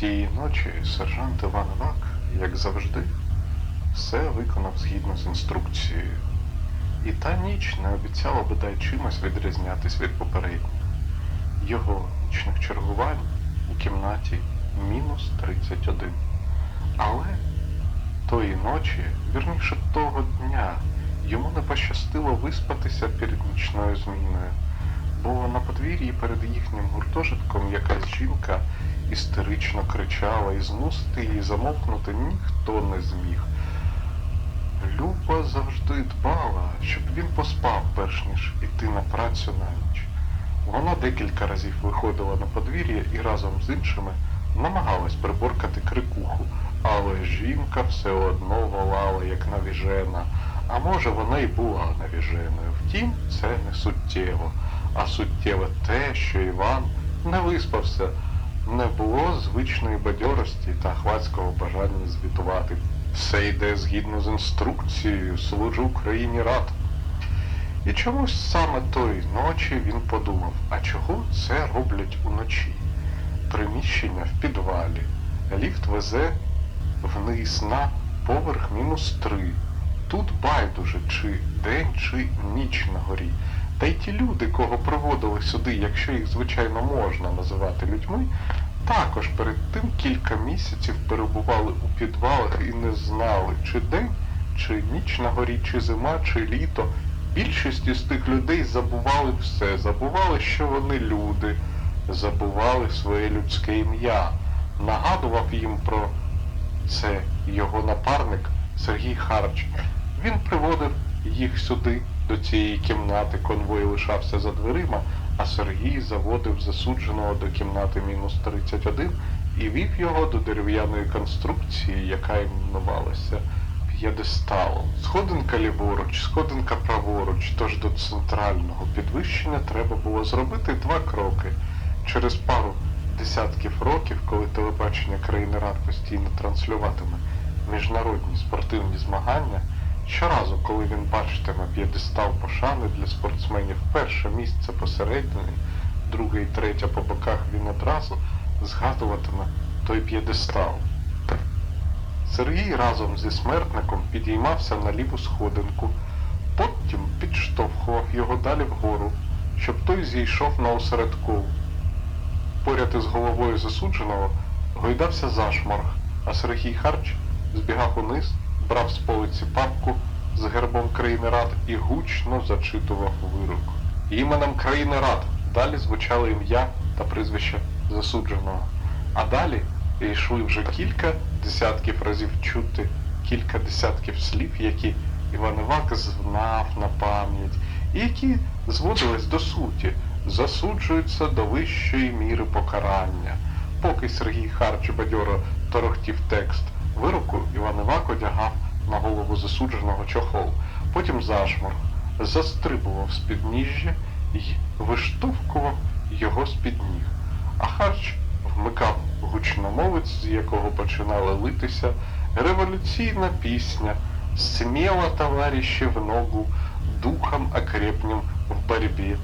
Тієї ночі сержант Іван Вак, як завжди, все виконав згідно з інструкцією. І та ніч не обіцяла бодай чимось відрізнятись від попередніх. Його нічних чергувань у кімнаті мінус 31. Але тої ночі, вірніше того дня, йому не пощастило виспатися перед нічною зміною, бо на подвір'ї перед їхнім гуртожитком якась жінка істерично кричала і змусити її замовкнути ніхто не зміг. Люба завжди дбала, щоб він поспав, перш ніж іти на працю на ніч. Вона декілька разів виходила на подвір'я і разом з іншими намагалась приборкати крикуху, але жінка все одно волала, як навіжена. А може вона й була навіженою. Втім, це не суттєво. А суттєве те, що Іван не виспався, не було звичної бадьорості та хвацького бажання звітувати. Все йде згідно з інструкцією, служу країні рад. І чомусь саме тої ночі він подумав, а чого це роблять уночі? Приміщення в підвалі. Ліфт везе вниз на поверх мінус три. Тут байдуже, чи день, чи ніч на горі. Та й ті люди, кого приводили сюди, якщо їх, звичайно, можна називати людьми, також перед тим кілька місяців перебували у підвалах і не знали, чи день, чи ніч на горі, чи зима, чи літо. Більшість із тих людей забували все, забували, що вони люди, забували своє людське ім'я. Нагадував їм про це його напарник Сергій Харч. Він приводив їх сюди, до цієї кімнати, конвой лишався за дверима, а Сергій заводив засудженого до кімнати мінус 31 і вів його до дерев'яної конструкції, яка іменувалася п'єдесталом. Сходинка ліворуч, сходинка праворуч, тож до центрального підвищення треба було зробити два кроки. Через пару десятків років, коли телебачення країни Рад постійно транслюватиме міжнародні спортивні змагання, щоразу, коли він бачитиме п'єдестал пошани для спортсменів, перше місце посередині, друге і третє по боках, він одразу згадуватиме той п'єдестал. Сергій разом зі смертником підіймався на ліву сходинку, потім підштовхував його далі вгору, щоб той зійшов на осередкову. Поряд із головою засудженого гойдався зашморг, а Сергій Харч збігав униз, брав з полиці папку з гербом країни Рад і гучно зачитував вирок. Іменем країни Рад далі звучали ім'я та прізвище засудженого. А далі йшли вже кілька десятків разів чути кілька десятків слів, які Іван Івак знав на пам'ять, і які зводились до суті, засуджуються до вищої міри покарання. Поки Сергій Харч бадьоро торохтів текст вироку, Іван Івак одягав на голову засудженого чохол, потім зашморг, застрибував з підніжжя і виштовхував його з-під ніг. А Харч вмикав гучномовець, з якого починала литися революційна пісня «Смело, товарищи, в ногу, духом окрепнем в борьбі».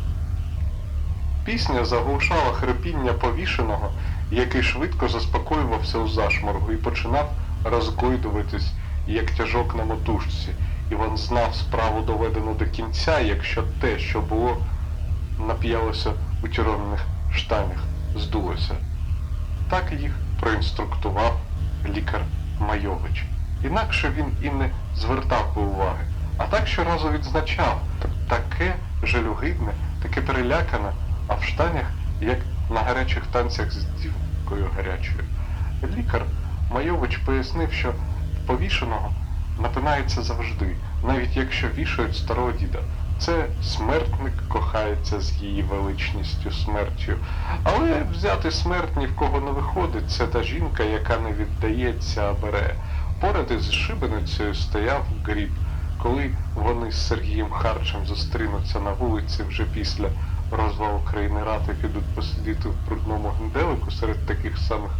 Пісня заглушала хрипіння повішеного, який швидко заспокоювався у зашморгу і починав розгойдуватись, як тяжок на мотужці. Іван знав справу доведену до кінця, якщо те, що було, нап'ялося у тюремних штанях, здулося. Так їх проінструктував лікар Майович. Інакше він і не звертав би уваги, а так щоразу відзначав таке жалюгидне, таке перелякане, а в штанях, як на гарячих танцях з дівкою гарячою. Лікар Майович пояснив, що повішеного напинається завжди, навіть якщо вішають старого діда. Це смертник кохається з її величністю смертю. Але взяти смерть ні в кого не виходить, це та жінка, яка не віддається, а бере. Поряд із шибеницею стояв гріб. Коли вони з Сергієм Харчем зустрінуться на вулиці вже після розвалу країни Рати, підуть посидіти в брудному генделику серед таких самих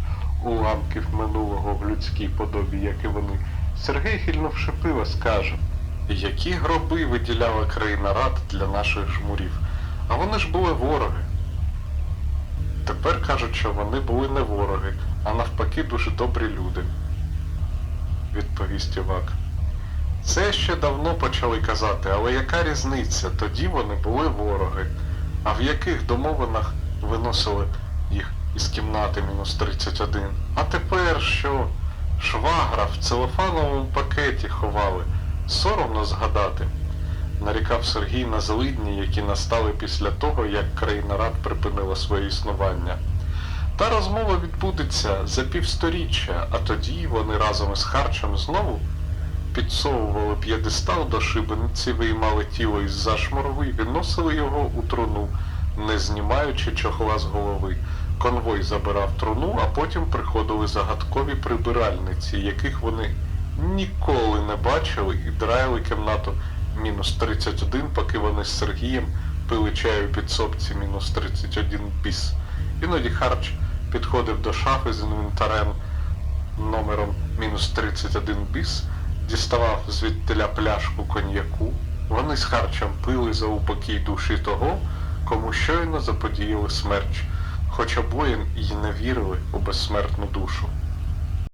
уламків минулого в людській подобі, як і вони, Сергій хильнувши пива, скаже які гроби виділяла країна рад для наших жмурів, а вони ж були вороги. Тепер кажуть, що вони були не вороги, а навпаки дуже добрі люди, відповість Івак. Це ще давно почали казати, але яка різниця? Тоді вони були вороги. А в яких домовинах виносили їх із кімнати мінус 31? А тепер що? Швагра в целофановому пакеті ховали. Соромно згадати. Нарікав Сергій на злидні, які настали після того, як країна рад припинила своє існування. Та розмова відбудеться за півсторіччя, а тоді вони разом із Харчем знову підсовували п'єдестал до шибениці, виймали тіло із зашморови і відносили його у труну, не знімаючи чохла з голови. Конвой забирав труну, а потім приходили загадкові прибиральниці, яких вони ніколи не бачили і драяли кімнату мінус 31, поки вони з Сергієм пили чаю під сопці мінус 31 біс. Іноді Харч підходив до шафи з інвентарем номером мінус 31 біс, діставав звідтиля пляшку коньяку. Вони з харчем пили за упокій душі того, кому щойно заподіяли смерч, хоч обоє й не вірили у безсмертну душу.